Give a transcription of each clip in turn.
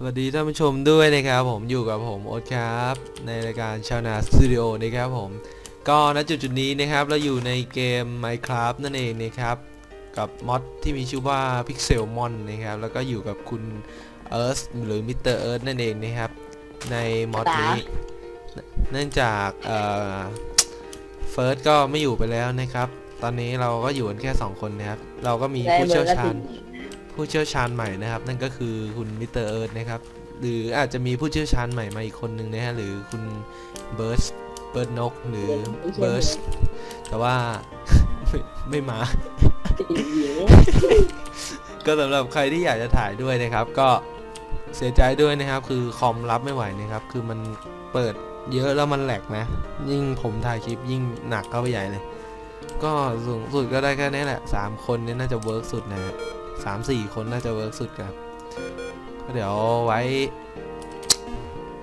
สวัสดีท่านผู้ชมด้วยนะครับผมอยู่กับผมโอ๊ตครับ ในรายการชาวนาสตูดิโอนะครับผม ก็ณจุดจุดๆนี้นะครับเราอยู่ในเกม Minecraft นั่นเองนะครับ กับมอดที่มีชื่อว่า Pixelmon นะครับ แล้วก็อยู่กับคุณเอิร์ธหรือ Mr. Earth นั่นเองนะครับ ในมอดนี้ เนื่องจากเอ่อเฟิร์สก็ไม่อยู่ไปแล้วนะครับ ตอนนี้เราก็อยู่กันแค่ 2 คนนะครับ เราก็มีผู้เชี่ยวชาญ ผู้เชี่ยวชาญใหม่นะครับ นั่นก็คือคุณมิสเตอร์เอิร์ธนะครับ หรืออาจจะมีผู้เชี่ยวชาญใหม่มาอีกคนนึงนะฮะหรือคุณเบิร์สเบิร์ดนกหรือเบิร์สแต่ว่าไม่ไม่มา ก็สำหรับใครที่อยากจะถ่ายด้วยนะครับ ก็เสียใจด้วยนะครับ คือคอมรับไม่ไหวนะครับ คือมันเปิดเยอะแล้วมันแหลกนะ ยิ่งผมถ่ายคลิปยิ่งหนักเข้าไปใหญ่เลย ก็สูงสุดก็ได้แค่นี้แหละสามคนนี้น่าจะเวิร์กสุดนะ ฮะสามสี่คนน่าจะเวิร์กสุดครับก็เดี๋ยวไว้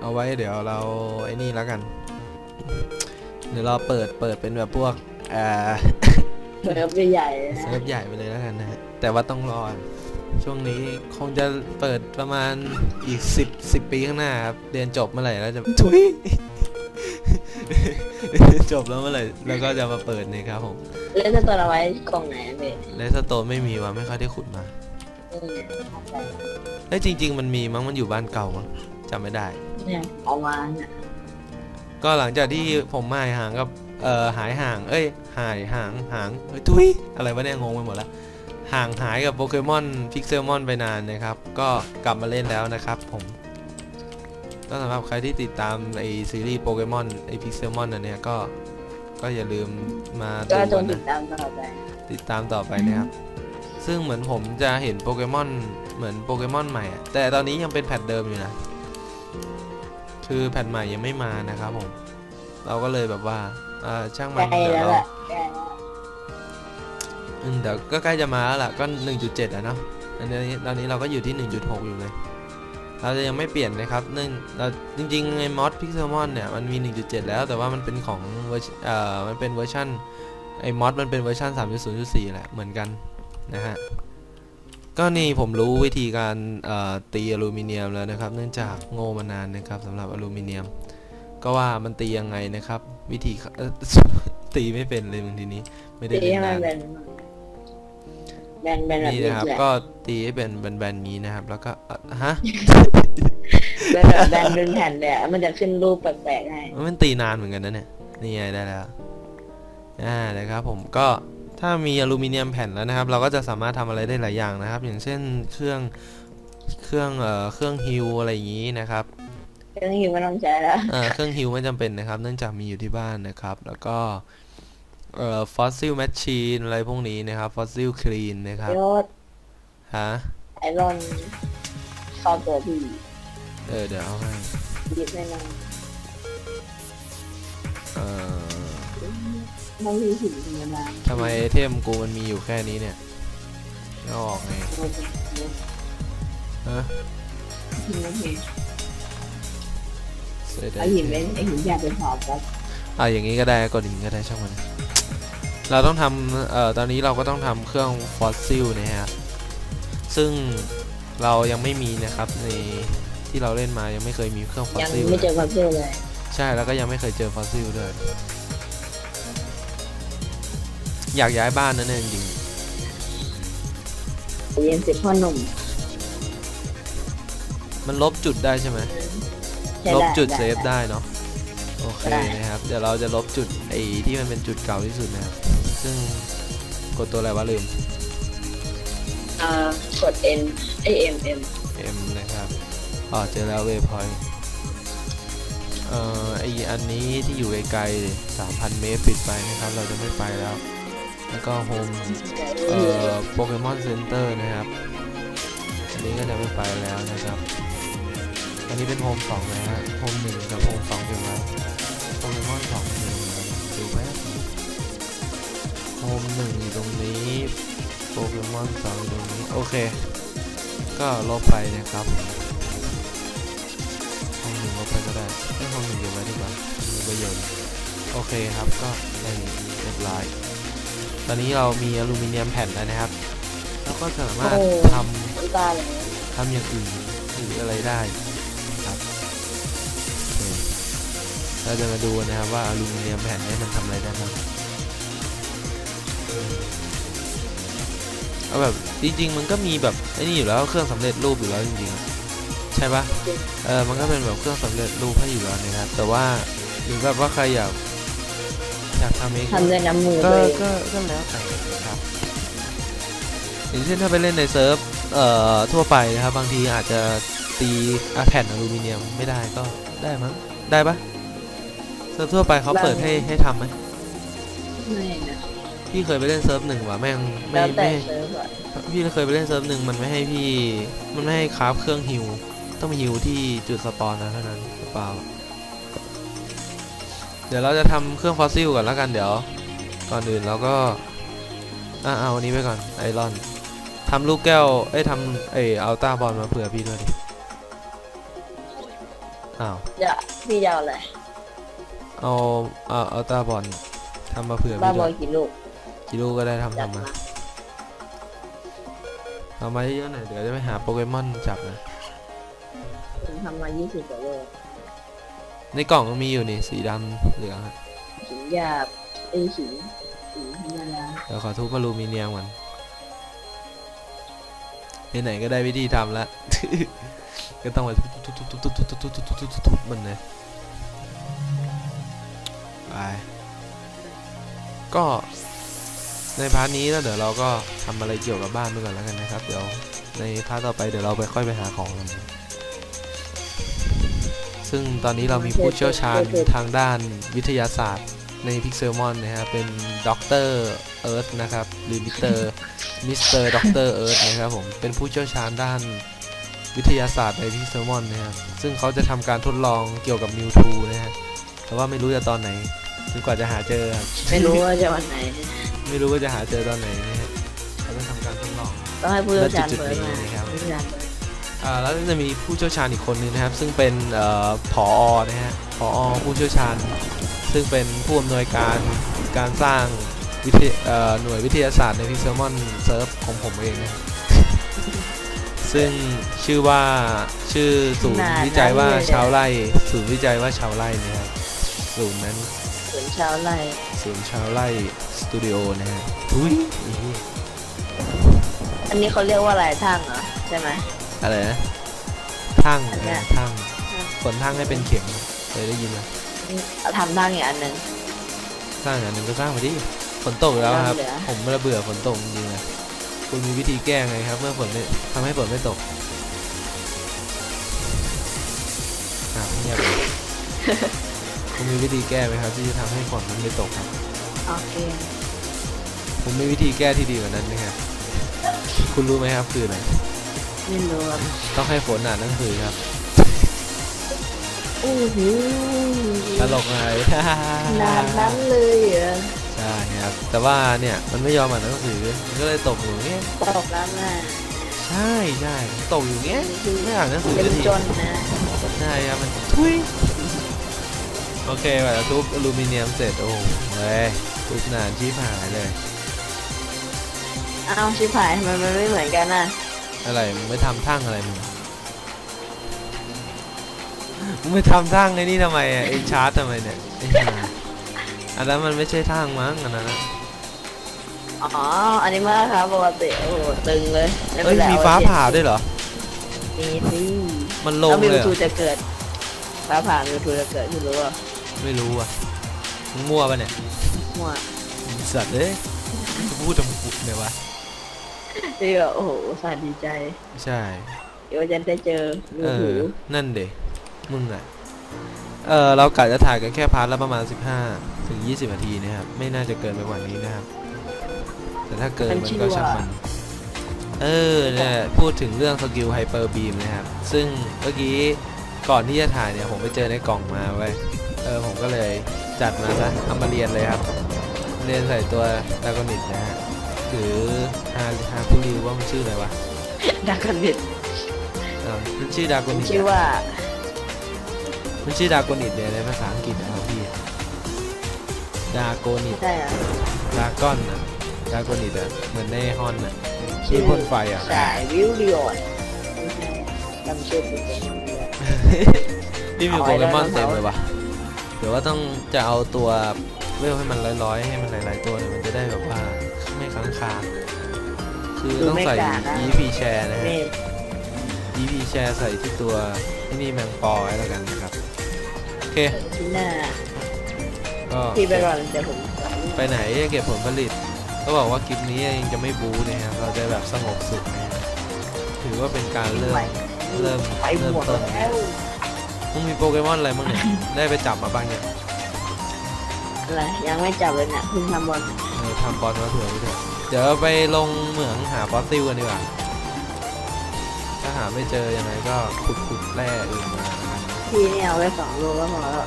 เอาไว้เดี๋ยวเราไอ้นี่แล้วกัน เดี๋ยวเราเปิดเปิดเป็นแบบพวกเอ่อเซิร์ฟใหญ่ๆนะเซิร์ฟใหญ่ไปเลยแล้วกันนะฮะแต่ว่าต้องรอช่วงนี้คงจะเปิดประมาณอีกสิบสิบปีข้างหน้าครับเรียนจบเมื่อไหร่แล้วจะทุยจบแล้วเมื่อไหร่แล้วก็จะมาเปิดนี่ครับผม เล่นตัวเอาไว้กล่องไหนเว้ยเลสโตนไม่มีว่ะไม่ค่อยได้ขุดมาอืมเอ้ยจริง ๆ มันมีมั้งมันอยู่บ้านเก่ามั้งจำไม่ได้เนี่ยเอามาเนี่ยก็หลังจากที่ผมหายห่างกับเอ่อหายห่าง เอ้ย หายห่างห่างเอ้ยทุยอะไรวะเนี่ยงงไปหมดแล้วห่างหายกับโปเกมอนพิกเซลมอนไปนานนะครับ ก็กลับมาเล่นแล้วนะครับผมก็สำหรับใครที่ติดตามไอซีรีส์โปเกมอนไอพิกเซลมอนอันเนี้ยก็ ก็อย่าลืมมาก็ดูจกังนตินะดตามต่อไปติดตามต่อไปนะครับ ซึ่งเหมือนผมจะเห็นโปเกมอนเหมือนโปเกมอนใหม่อะแต่ตอนนี้ยังเป็นแพทเดิมอยู่นะ คือแพทใหม่ยังไม่มานะครับผม เราก็เลยแบบว่าเอ่อช่างมันใกล้เดี๋ยวแล้วเราแหละใกล้แล้วอืมเดี๋ยวก็ใกล้จะมาแล้วล่ะก็ 1.7อะเนาะอันนี้ตอนนี้เราก็อยู่ที่ 1.6 อยู่เลย เราจะยังไม่เปลี่ยนนะครับเนื่องเราจริงๆไอ้มอดพิกเซลมอนเนี่ยมันมี 1.7 แล้วแต่ว่ามันเป็นของเวอร์ชเอ่อมันเป็นเวอร์ชันไอ้มอดมันเป็นเวอร์ชัน3.0.4 แหละ เหมือนกันนะฮะก็นี่ผมรู้วิธีการตีอลูมิเนียมแล้วนะครับ เนื่องจากโง่มานานนะครับสำหรับอลูมิเนียม ก็ว่ามันตียังไงนะครับ วิธีตีไม่เป็นเลยบางทีนี้ ไม่ได้ตีเล่นนาน บนแบนแบบนี่นี้นะครับ แหละก็ตีให้เป็นแบนๆนี้นะครับ แล้วก็เอ่อฮะ แบนแบบแบนเป็นแผ่นเลยอะมันจะขึ้นรูปแปลกๆให้ มันตีนานเหมือนกันนะเนี่ย นี่ไงได้แล้ว อ่า นะครับผมก็ถ้ามีอลูมิเนียมแผ่นแล้วนะครับ เราก็จะสามารถทำอะไรได้หลายอย่างนะครับ อย่างเช่นเครื่อง เครื่อง เอ่อ เครื่องฮิวอะไรอย่างนี้นะครับ เครื่องหิวไม่ต้องใช้แล้ว เอ่อ เครื่องฮิวไม่จำเป็นนะครับ เนื่องจากมีอยู่ที่บ้านนะครับ แล้วก็ เอ่อฟอสซิลแมชชีนอะไรพวกนี้นะครับฟอสซิลคลีนนะครับโยศฮะไอรอนเข้าตัวพี่เออเดี๋ยวเอาให้หยิบให้มันเอ่อไม่มีหินธรรมดาทำไมไอเทมกูมันมีอยู่แค่นี้เนี่ยเอาออกไงเออหินไม่เห็นเสียดาไอยหินเป็นไอหินอยากเป็นหอบครับอะอย่างนี้ก็ได้กดอย่างนี้ก็ได้ช่างมัน เราต้องทำเอ่อตอนนี้เราก็ต้องทำเครื่องฟอสซิลนะฮะซึ่งเรายังไม่มีนะครับในที่เราเล่นมายังไม่เคยมีเครื่องฟอสยังซิลไม่เจอความเชื่อเลยใช่แล้วก็ยังไม่เคยเจอฟอสซิลด้วยอยากย้ายบ้านนั่นเองจริงเย็นสิพ่อหนุ่มๆมันลบจุดได้ใช่ไหมใช้ลบไจุดเซฟได้เนาะโอเคได้นะครับ เดี๋ยวเราจะลบจุดไอ้ที่มันเป็นจุดเก่าที่สุดนะครับ ซึ่งกดตัวอะไรวะลืมเอ่อกด N ไอ M M M นะครับอ๋อเจอแล้วเวพอยเอ่อไออันนี้ที่อยู่ไกลๆ 3,000 เมตรปิดไปนะครับ เราจะไม่ไปแล้ว แล้วก็โฮมเอ่อโปเกมอนเซ็นเตอร์นะครับ อันนี้ก็จะไม่ไปแล้วนะครับ อันนี้เป็นโฮมสองนะฮะโฮมหนึ่งกับโฮมสองเก็บไว้โปเกมอนสอง มหนึ่งอยู่ตรงนี้ โปเกมอนสองอยู่ตรงนี้ โอเค ก็ลบไปนะครับห้องหนึ่งลบไปก็ได้ให้ห้องหนึ่งเก็บไว้ดีกว่ามีประโยชน์โอเคครับก็ได้เรียบร้อยตอนนี้เรามีอลูมิเนียมแผ่นแล้วนะครับ แล้วก็สามารถโอ้ทน้ำตาเลยำทำอย่างอื่นหรืออะไรได้ครับโอเคเราจะมาดูนะครับว่าอลูมิเนียมแผ่นนี้มันทำอะไรได้บ้าง เอาแบบจริง ๆ มันก็มีแบบไอ้นี่อยู่แล้วเครื่องสำเร็จรูปอยู่แล้วจริงๆอะใช่ปะเออมันก็เป็นแบบเครื่องสำเร็จรูปให้อยู่แล้วนะครับ แต่ว่าหรือแบบว่าใครอยากอยากทำเองทำด้วยน้ำมือก็ตัวเองก็ก็แล้วแต่นะครับอย่างเช่นถ้าไปเล่นในเซิร์ฟเอ่อทั่วไปนะครับ บางทีอาจจะตีอะแผ่นอลูมิเนียมไม่ได้ก็ได้มั้งได้ปะเซิร์ฟทั่วไปเขาเปิดให้ให้ทำไหมไม่นะ พี่เคยไปเล่นเซิร์ฟหนึ่งว่ะแม่งไม่แล้วแต่ไม่เซิร์ฟอะพี่เคยไปเล่นเซิร์ฟหนึ่งมันไม่ให้พี่มันไม่ให้คราฟเครื่องฮิวต้องไปฮิวที่จุดสปอนนะเท่านั้นหรือเปล่า เดี๋ยวเราจะทำเครื่องฟอสซิลก่อนแล้วกันเดี๋ยว ก่อนอื่นเราก็อะเอาอันนี้ไปก่อนไอรอนทำลูกแก้วเอ้ยทำเอ้ยเอาต้าบอลมาเผื่อพี่ด้วยดิอ้าวจะพี่ยาวอะไรเอาเอาเอาต้าบอลทำมาเผื่อบ้าพี่บด้อวยลกี่ลูก กี่ลูกก็ได้ทำจัดทำมามาเอามาเยอะๆหน่อยเดี๋ยวจะไปหาโปเกมอนจับนะผมทำมายี่สิบกว่าลูกในกล่องมันมีอยู่นี่สีดำเหลืองอะหินหยาบไอยหินหินธรรมดาเดี๋ยวขอทุบอลูมิเนียมก่อนไหนๆก็ได้วิธีทำแล้วก็ต้องไปทุบๆๆๆๆๆๆๆๆๆๆมันเลยไปก็ ในพาร์ทนี้แล้วเดี๋ยวเราก็ทำอะไรเกี่ยวกับบ้านไปก่อนแล้วกันนะครับ เดี๋ยวในพาร์ทต่อไปเดี๋ยวเราไปค่อยไปหาของกันซึ่งตอนนี้เรามีผู้เชี่ยวชาญทางด้านวิทยาศาสตร์ในพิกเซลมอนนะฮะเป็นด็อกเตอร์เอิร์ธนะครับหรือมิสเตอร์มิสเตอร์ด็อกเตอร์เอิร์ธนะครับผมเป็นผู้เชี่ยวชาญด้านวิทยาศาสตร์ในพิกเซลมอนนะครับซึ่งเขาจะทำการทดลองเกี่ยวกับมิวทูนะฮะแต่ว่าไม่รู้จะตอนไหนจนกว่าจะหาเจอ ไม่รู้ว่าจะวันไหน ไม่รู้ว่าจะหาเจอตอนไหนนะฮะเขาจะทำการทดลอง ต้องให้ผู้เชี่ยวชาญจุดๆเปิดมานี้นะครับผู้เชี่ยวชาญเปิดอ่าแล้วก็จะมีผู้เชี่ยวชาญอีกคนนึงนะครับ ซึ่งเป็นเอ่อผอนะฮะผอผู้เชี่ยวชาญ ซึ่งเป็นผู้อำนวยการการสร้างวิทยเอ่อหน่วยวิทยาศาสตร์ในพิกเซลมอนเซิร์ฟของผมเองนะครับซึ่งชื่อว่าชื่อศูนย์วิจัยว่าชาวไร่ศูนย์วิจัยว่าชาวไร่นะครับศูนย์นั้นสวนชาวไร่ ศูนย์ชาวไร่สตูดิโอนะฮะทุยอีเหี้ยอันนี้เขาเรียกว่าอะไรทั้งเหรอใช่ไหมอะไรนะทั้งอันเนี้ยเออทั้งฝนทั้งให้เป็นเข็มเคยได้ยินไหมเอาทำทั้งอีกอันหนึ่งสร้างอันหนึ่งก็สร้างมาดิฝนตกอีกแล้วครับเหลือผมระเบื่อฝนตกจริงๆเลยคุณมีวิธีแก้ไงครับ เมื่อฝนไม่ทำให้ฝนไม่ตกอ่าวเงียบเลย คุณมีวิธีแก้ไหมครับ ที่จะทำให้ฝนมันไม่ตกครับโอเคผมมีวิธีแก้ที่ดีกว่านั้นไหมครับ คุณรู้ไหมครับคืออะไร ไม่รู้ครับต้องให้ฝนอ่านหนังสือครับ อู้หูตลกอะไรนานนั้นเลยเหรอใช่ครับ แต่ว่าเนี่ยมันไม่ยอมอ่านหนังสือมันก็เลยตกอยู่เงี้ยตกแล้วนะใช่ใช่ตกอยู่เงี้ย ไม่อ่านหนังสือเป็นสักทีจนนะ ใช่ครับมันทุย โอเคว่าทุบอลูมิเนียมเสร็จโอ้โหเว้ยทุบนานชี้หายเลยอ้าวชิบหายทำไมมันไม่เหมือนกันน่ะ อะไรมึงไม่ทำทั้งอะไรมึงมึงไม่ทำทั้งไอ้นี่ทำไมอะไอ้ชาร์จทำไมเนี่ยไอ้ห่าอันนั้นมันไม่ใช่ทั้งมั้งอันนั้นอะ อ๋อ อันนี้มากครับปกติโอ้โหตึงเลยไเป็เอ้นยไรมีฟ้าผ่าด้วยเหรอ มีสิมันลแล้งวมิเลวยเหรทูอจะเกิดฟ้าผ่ามิวทูจะเกิดไม่รู้อะ ไม่รู้อะมึงมั่วปะเนี่ยมั่วสัตว์เอ้ยจะพูดทำกุเนี่ยวะที่แบบโอ้โหสาดีใจใช่ เดี๋ยวจะได้เจอมิเอวทูอ นั่นเดมึงอะ เออเรากะจะถ่ายกันแค่พาร์ทละประมาณ 15 ถึง 20 นาทีนะครับ ไม่น่าจะเกินไปกว่านี้นะครับ แต่ถ้าเกินมันก็ช่างมัน เออเนี่ยพูดถึงเรื่องสกิลไฮเปอร์บีมนะครับ ซึ่งเมื่อกี้ก่อนที่จะถ่ายเนี่ย ผมไปเจอในกล่องมาไว้ย เออผมก็เลยจัดมาซะเอามาเรียนเลยครับ เรียนใส่ตัวดากอนิตนะฮะหรือฮาฮาคุริวว่ามันชื่ออะไรวะดักกันบิดเออมันชื่อดากอนิตชื่อว่ามันชื่อดากอนิตเนี่ยในภาษาอังกฤษนะครับพี่ดาโกนิตใช่อะดากอนนะดากอนิตอะเหมือนในฮอนอะที่พ่นไฟอะสายวิวดิโอดจำชื่อเป็นคนไม่ได้นี่มีเอาโปไว้เกมอนได้เต็มไหมเลยว่ะ เดี๋ยวว่าต้องจะเอาตัวเวลให้มันร้อยๆ ให้มันหลายๆตัวเนี่ยมันจะได้แบบว่าไม่ค้างคาคือต้องใส่ EP share นะฮะนี่ EP share ใส่ที่ตัวที่นี่แมงปอไว้แล้วกันนะครับ โอเคที่หน้าก็ที่ไปก่อนเดี๋ยวผมไปไหนจะเก็บผลผลิต ก็บอกว่าคลิปนี้ยังจะไม่บู๊นะครับเราจะแบบสงบสุขนะฮะถือว่าเป็นการเริ่มไปเริ่มไปเริ่มหมดต้นแล้ว มึงมีโปเกมอนอะไรบ้างเนี่ย ได้ไปจับมาบ้างเนี่ยอะไรยังไม่จับเลยเนี่ยเพิ่งทำบอลเออทำบอลมาเผื่อไว้ด้วยเดี๋ยวไปลงเหมืองหาฟอสซิลกันดีกว่า ถ้าหาไม่เจอยังไงก็ขุดขุดแร่อื่นมาแล้วกันพี่เนี่ยเอาไว้สองลูกก็พอแล้ว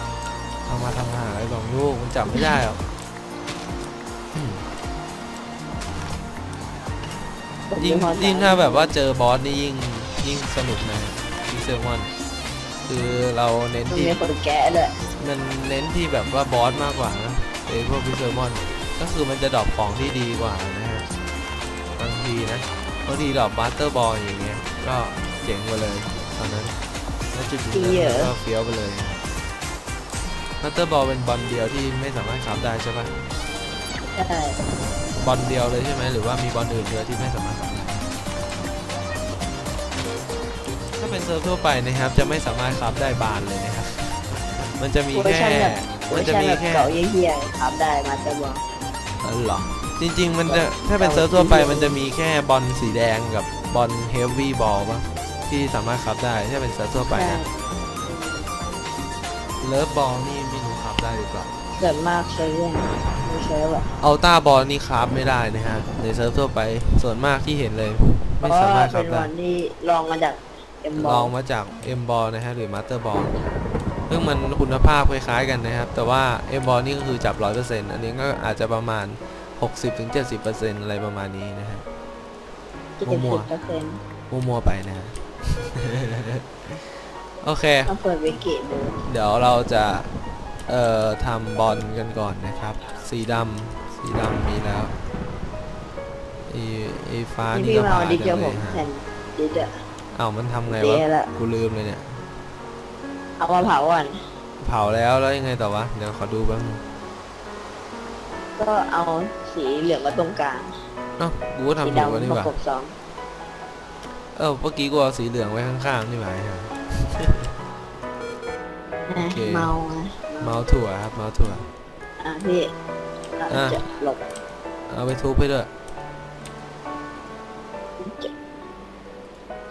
เอามาทำหาอะไรสองลูกมันจับไม่ได้หรอกอืมผมยิ่งไม่พอใจยิ่งถ้าแบบว่าเจอบอสนี่ยิ่งยิ่งสนุกนะพิเซอร์มอน คือเราเน้นมันที่มีคนแกะด้วยมันเน้นที่แบบว่าบอสมากกว่านะไอ้พวกพิเซอร์มอน ก็คือมันจะดรอปของที่ดีกว่านะฮะบางทีนะบางทีดรอปบัตเตอร์บอลอย่างเงี้ยก็เจ๋งไปเลยตอนนั้นแล้วจุดๆนั้นก็เฟี้ยวไปเลยบัตเตอร์บอลเป็นบอลเดียวที่ไม่สามารถขับได้ใช่ปะใช่บอลเดียวเลยใช่ไหมหรือว่ามีบอลอื่นเยอะที่ไม่สามารถขับ เป็นเซิร์ฟทั่วไปนะครับ จะไม่สามารถขับได้บานเลยนะครับ มันจะมีเวอร์แค่ชันแบบเวอมันร์จะชันมีแบบแค่เก่าเยี่ยๆครับได้มาจะบอกเออเหรอจริง ๆ มันจะถ้าเป็นเซิร์ฟทั่วไป มันจะมีแค่บอลสีแดงกับบอลเฮฟวี่บอลป่ะที่สามารถขับได้ถ้าเป็นเซิร์ฟทั่วไปใช่นะเลิฟบอลนี่ไม่รู้ขับได้หรือเปล่าเกิดมากใช้เรื่องไม่ใช้แบบอัลต้าบอลนี่ขับไม่ได้นะฮะในเซิร์ฟทั่วไปส่วนมากที่เห็นเลยเพไม่ราะสาว่ามารถเป็ขับนได้วันที่ลองมาจากเอ็มบ ลออลงมาจาก M ball นะฮะหรือ Master ball ซึ่งมันคุณภาพคล้ายๆกันนะครับ แต่ว่า M ball นี่ก็คือจับ 100%อันนี้ก็อาจจะประมาณ 60-70%อะไรประมาณนี้นะฮะเจ็ดมั่สิวบเปอร์เซ็นต์มั่วๆไปนะฮะโอเคต้องเปิดวิกิดูเดี๋ยวเราจะ เอ่อทำบอลกันก่อนนะครับ สีดำสีดำมีแล้วไอ้ไอ้ฟ้านี่นี่พี่ก็มาผ่าเอานดิกัเจียวนเลผยมฮะแผ่นดิเจ อ้าวมันทำไงเสีวะยละ กูลืมเลยเนี่ย เอามาเผาก่อน เผาแล้วแล้วยังไงต่อวะ เดี๋ยวขอดูแป๊บนึงก็เอาสีเหลืองมาตรงกลางเอ้ากูก็สีทำถูกแล้วดำนี่ปหระว่า กบสองเออเมื่อกี้กูเอาสีเหลืองไว้ข้างๆนี่หว่าฮะโอเค เมาไงเมาส์ถั่วครับเมาส์ถั่ว อะพี่อะอะ จะหลบเอาไปทุบให้ด้วย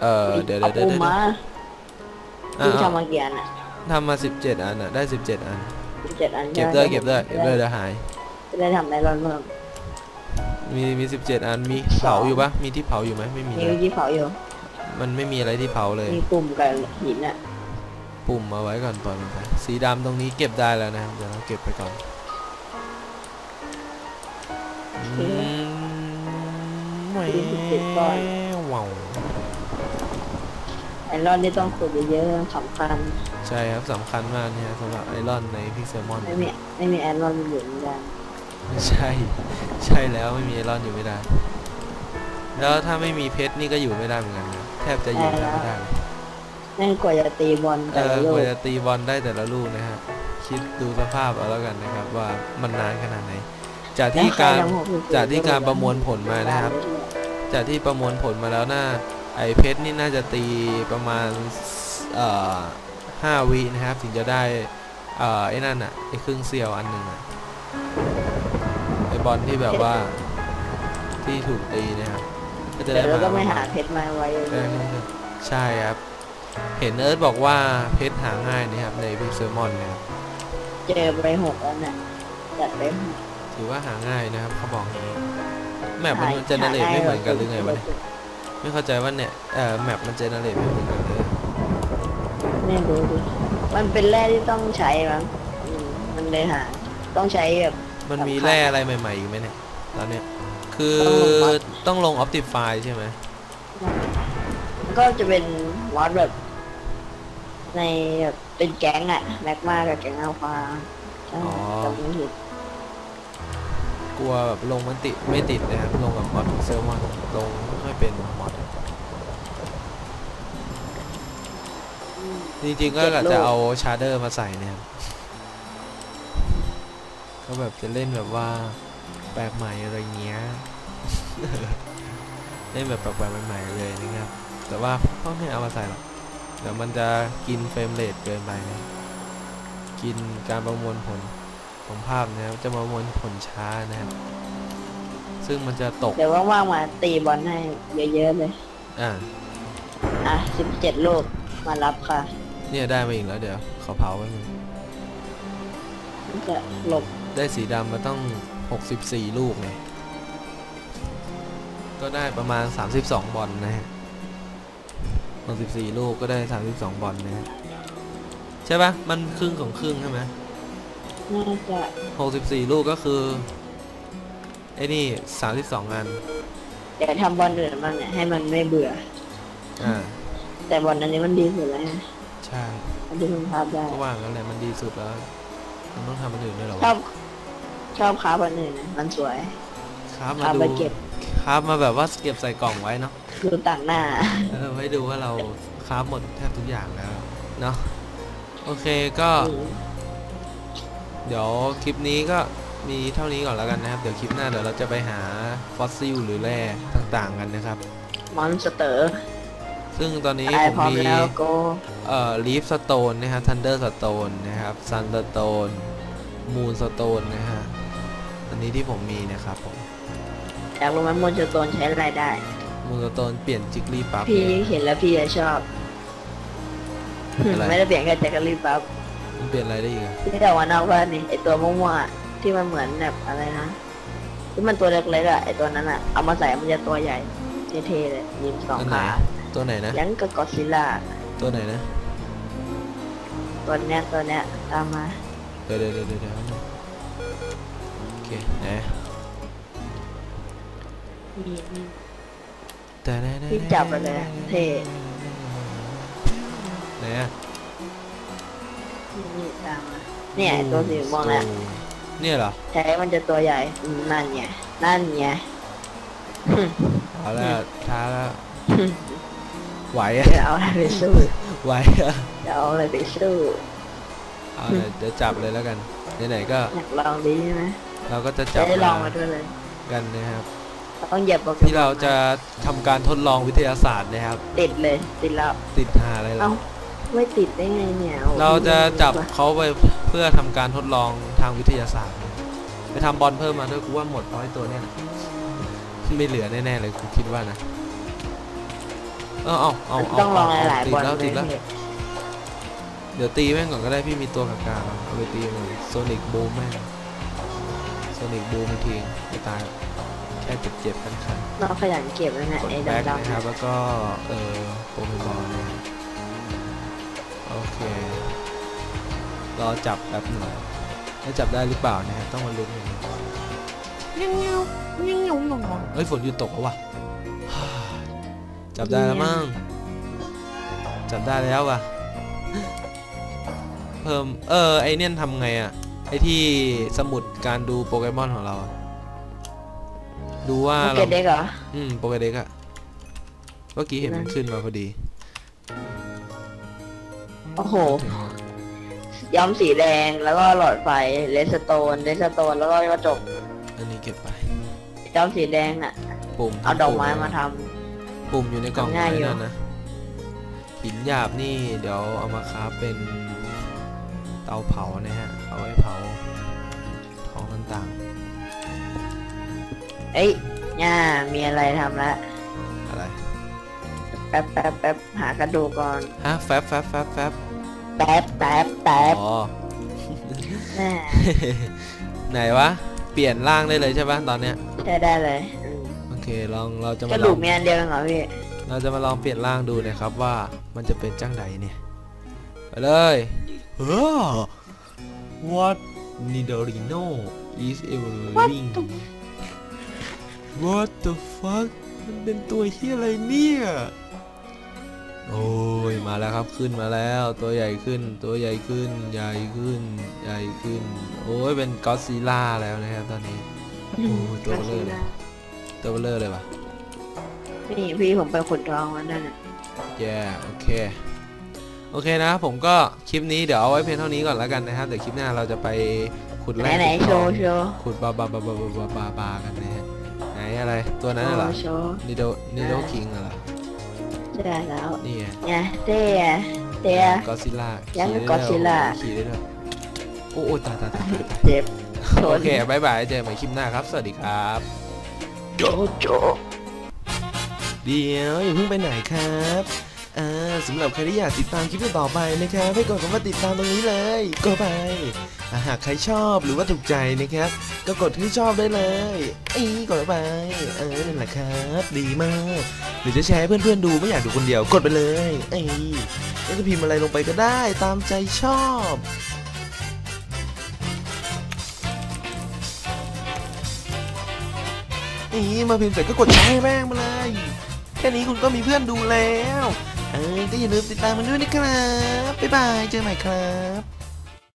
เออเดี๋ยวเอาเดี๋ยวปูเดี๋ยวมาอะพี่เอาทำมาเกียนอะทำมาสิบเจ็ดอันอะได้สิบเจ็ดอันเจ็ดอันเก็บด้วยเก็บด้วยเก็บด้วยเดี๋ยวหายจะได้ทำไอรอนเพิ่มมีมีสิบเจ็ดอันมีเผาอยู่ปะมีที่เผาอยู่ไหมไม่มีมีเลวิยธีเผาอยู่ มันไม่มีอะไรที่เผาเลย มีปุ่มกับหินอะปุ่มมาไว้ก่อนปล่อยมันไปสีดำตรงนี้เก็บได้แล้วนะครับเดี๋ยวเราเก็บไปก่อนอืมแหวว้าว ไอรอนนี่ต้องขุดเยอะๆสำคัญใช่ครับสำคัญมากเนี่ยสำหรับไอรอนในพิกเซลมอนไม่มีไม่มีไอรอนอยู่ไม่ได้ใช่ ใช่แล้วไม่มีไอรอนอยู่ไม่ได้ แล้วถ้าไม่มีเพชรนี่ก็อยู่ไม่ได้เหมือนกันนะแทบจะอยู่แทบไม่ได้เลยนั่นกว่าจะตีบอลเอแต่อละกลูกว่าจะตีบอลได้แต่ละลูกนะฮะคิดดูสภาพเอาแล้วกันนะครับ ว่ามันนานขนาดไหน จากที่การ แล้วใคทำหสิบจากที่การประมวลผลมานะครับ จากที่ประมวลผลมาแล้วน่า ไอเพชรนี่น่าจะตีประมาณเอ่อห้าวินะครับ ถึงจะได้เอ่อไอ้นั่นอะไอครึ่งเซียวอันหนึ่งอะไอบอลที่แบบว่าที่ถูกตีนะครับก็จะเดี๋ได้ยวเรามาก็ไม่ประหามาณเพชรมาไว้ได้ครึ่งเซียวใช่ครับ เห็นเอิร์ธบอกว่าเพชรหาง่ายนะครับในพิกเซลมอนนะครับเจอไปหกแล้วเนี่ยจัดไปหกถือว่าหาง่ายนะครับเขาบอกอย่างนี้แมปมันเจเนเรตไม่เหมือนกันหรือไงวะเนี่ย ไม่เข้าใจว่าเนี่ยเอ่อแมปมันเจเนเรตไม่เหมือนกันเลยเนี่ยดูดิมันเป็นแร่ที่ต้องใช้มั้งอืมมันเลยหา ต้องใช้แบบมันมีสำคัญแร่อะไรใหม่ๆอีกไหมเนี่ยตอนเนี้ยคือต้องลงต้องลง Optify ใช่ไหมก็จะเป็นมอสแบบ ในแบบเป็นแก๊งอะแม็กมากับแก๊งอัลฟาใช่จำไม่ผิด กลัวแบบลงมันติดไม่ติดนะครับ ลงกับมอดเซลมอนลงไม่ค่อยเป็นมอดจริงๆก็เจ็ดกะลูกจะเอาชาร์เดอร์มาใส่นะครับก็แบบจะเล่นแบบว่าแปลกใหม่อะไรเงี้ยเล่นแบบแปลกๆใหม่ๆเลยนะครับ แต่ว่าก็ไม่เอามาใส่หรอกเดี๋ยวมันจะกินเฟรมเรทเกินไปนะกินการประมวลผล ของภาพนะครับจะประมวลผลช้านะครับซึ่งมันจะตกเดี๋ยวว่างๆมาตีบอลให้เยอะๆเลย อ่าอะสิบเจ็ดลูกมารับค่ะ เนี่ยได้มาอีกแล้วเดี๋ยวขอเผาไว้มึงจะหลบได้สีดำมาต้อง64ลูกไงก็ได้ประมาณ32บอลนะฮะ64ลูกก็ได้32บอลนะฮะใช่ปะมันครึ่งของครึ่งใช่ไหม น่าจะ64ลูกก็คือไอ้นี่32อันเดี๋ยวทำบอลอื่นบ้างเนี่ยให้มันไม่เบื่อ อ่าแต่บอลอันนี้มันดีสุดแล้วนะใช่อันที่มันพาพได้ก็ว่างั้นแหละมันดีสุดแล้วมันต้องทำมันอื่นด้วยเหรอชอวะบชอบค้าบอลอื่นนะมันสวย ครับมาค้าดูไปเก็บ ครับมาแบบว่าเก็บใส่กล่องไว้เนาะดูต่างหน้า เออไว้ดูว่าเราคราฟหมดแทบทุกอย่างแล้วเนาะโอเคก็ อืม เดี๋ยวคลิปนี้ก็มีเท่านี้ก่อนแล้วกันนะครับ เดี๋ยวคลิปหน้าเดี๋ยวเราจะไปหาฟอสซิลหรือแร่ต่างๆกันนะครับ มอนสเตอร์ ซึ่งตอนนี้ตายผมพร้อมมีแล้วโกเอ่อลีฟสโตนนะครับทันเดอร์สโตนนะครับซันสโตนมูนสโตนนะฮะอันนี้ที่ผมมีนะครับผมอยากรู้ไหมมอนสโตนใช้อะไรได้ มูนสโตนเปลี่ยนจิกลี่ปั๊บพี่เลยเห็นแล้วพี่จะชอบอะไรไม่ได้เปลี่ยนแค่แจ็คเกอรี่ปั๊บ มันเปลี่ยนอะไรได้อีกอะที่แต่ว่านอกว่านี่ไอตัวม่วงๆอะที่มันเหมือนแบบอะไรนะที่มันตัวเล็กๆอะไอตัวนั้นอะเอามาใส่มันจะตัวใหญ่เท่ๆเลยมีสองอันไหนขาตัวไหนนะ ยังกับกอดซิลล่าตัวไหนนะตัวเนี้ยตัวเนี้ยตามมาเดี๋ยวเดี๋ยวเดี๋ยวเดี๋ยวเดี๋ยวโอเคไหนนี่นี่แต่ไหนไหนพี่จับไปเลยอะเท่ไหนอะ นี่นี่ตามมาเนี่ยไอ้ตัวสีม่วงเนี่ยเนี่ยเหรอใช้มันจะตัวใหญ่อืมนั่นไงนั่นไง เอาละท้าแล้วไหวอะจะเอาอะไรไปสู้ไหวอะจะเอาอะไรไปสู้เอาเลยเดี๋ยวจับเลยแล้วกันไหนๆก็อยากลองดีใช่ไหมเราก็จะจะจับได้ลองมามาด้วยเลยกันนะครับต้องเหยียบโปเกมอนที่เราจะทำการทดลองวิทยาศาสตร์นะครับ ติดเลย ติดแล้วติดหาอะไรเอ้าล่ะ ไม่ติดได้ไงเนี่ยโอ้เราจะจับดีกว่าเขาไปเพื่อทำการทดลองทางวิทยาศาสตร์นะไปทำบอลเพิ่มมาด้วยกูว่าหมดร้อยตัวเนี่ยนะไม่เหลือแน่ๆเลยกูคิดว่านะเออเอาเอาเอาต้องลองเาหลายติๆบดอลแล้วเลติดแล้วยเดี๋ยวตีแม่งก่อนก็ได้พี่มีตัวกากาเอาไปตีมันโซนิกบูมแม่งโซนิกบูมทีไม่ตายหรอกแค่เจ็บๆกันคันเราขยันเก็บแล้วเนี่ยกดไอ้แบ็กดำนะครับแล้วก็เออโปเกมอนนะครับโอ เครอจับแป๊บหนึ่งแล้วจับได้หรือเปล่านะครับต้องมาลุ้นกันเฮ้ยฝนหยุดตกแล้ววะจับได้แล้วมั้งจับได้แล้วว่ะเพิ่มเออไอเนี่ยทำไงอะไอที่สมุดการดูโปเกมอนของเราอะดูว่าๆโอเราเคเด็กเหรออืมโปเกเด็กอะเมื่อกี้เห็นมันขึ้นมาพอดี โอ้โห ย้อมสีแดงแล้วก็หลอดไฟเลสโตนเลสโตนแล้วก็กระจกอันนี้เก็บไป ย้อมสีแดงอะ ปุ่มเอาดอกไม้ปุ่มาทำปุ่มอยู่ในกล่องทำง่ายอยู่ไว้นั่นนะหินหยาบนี่เดี๋ยวเอามาคราฟเป็นเตาเผานะฮะ เอาไว้เผาของต่างเอ้ยย่ามีอะไรทำละๆอะไร แป๊บแป๊บแป๊บหากระดูกก่อน ฮะ แฟบแฟบแฟบแฟบ แป๊บแป๊บแป๊บอ๋อ แม่ไหนวะ เปลี่ยนร่างได้เลยใช่ปะตอนเนี้ย ใช้ได้เลยอืมโอเค ลอง เราจะกมาระลดูอกง มีอันเดียวเองเหรอพี่เราจะมาลองเปลี่ยนร่างดูนะครับว่ามันจะเป็นจังใดเนี่ย ไปเลยเฮ้อ What Nidorino is evolving What the fuck มันเป็นตัวที่อะไรเนี่ย โอ้ย มาแล้วครับขึ้นมาแล้ว ตัวใหญ่ขึ้น ตัวใหญ่ขึ้น ใหญ่ขึ้น ใหญ่ขึ้น โอ้ยเป็นก็ซีล่าแล้วนะครับตอนนี้โอ้ตัวเบลเลอร์เลยตัวเบลเลอร์เลยวะนี่พี่ผมไปขุดทองวันนั้นแย่โอเคโอเคนะผมก็คลิปนี้เดี๋ยวเอาไว้เพียงเท่านี้ก่อนแล้วกันนะครับเดี๋ยวคลิปหน้าเราจะไปขุดแร่ทองขุดบาบาบาบาบาบาบากันนะฮะไหนอะไรตัวนั้นเหรอนิโดนิโดคิงเหรอ ใช่แล้วนี่ไงเนี่ยเต้เต้ก็ซิล่ายังกับ Godzilla ขี่ได้ด้วยโอ้โอ้ตายตายตายตายเจ็บโอเคบายบายเจอกันใหม่คลิปหน้าครับ สวัสดีครับโจโจเดี๋ยวอย่าเพิ่งไปไหนครับ อ่าสำหรับใครที่อยากติดตามคลิปต่อไปนะครับให้กดคำว่าติดตามตรงนี้เลยกดไปหากใครชอบหรือว่าถูกใจนะครับ ก็กดที่ชอบได้เลยอีกดไปเออนั่นแหละครับ ดีมาก หรือจะแชร์ให้เพื่อนๆดูไม่อยากดูคนเดียวกดไปเลยไอ้แล้วจะพิมพ์อะไรลงไปก็ได้ตามใจชอบอีมาพิมพ์เสร็จก็กดแชร์แม่งมาเลย แค่นี้คุณก็มีเพื่อนดูแล้ว เออก็อย่าลืมติดตามมันด้วยนะครับ บ๊ายบาย เจอกันใหม่ครับ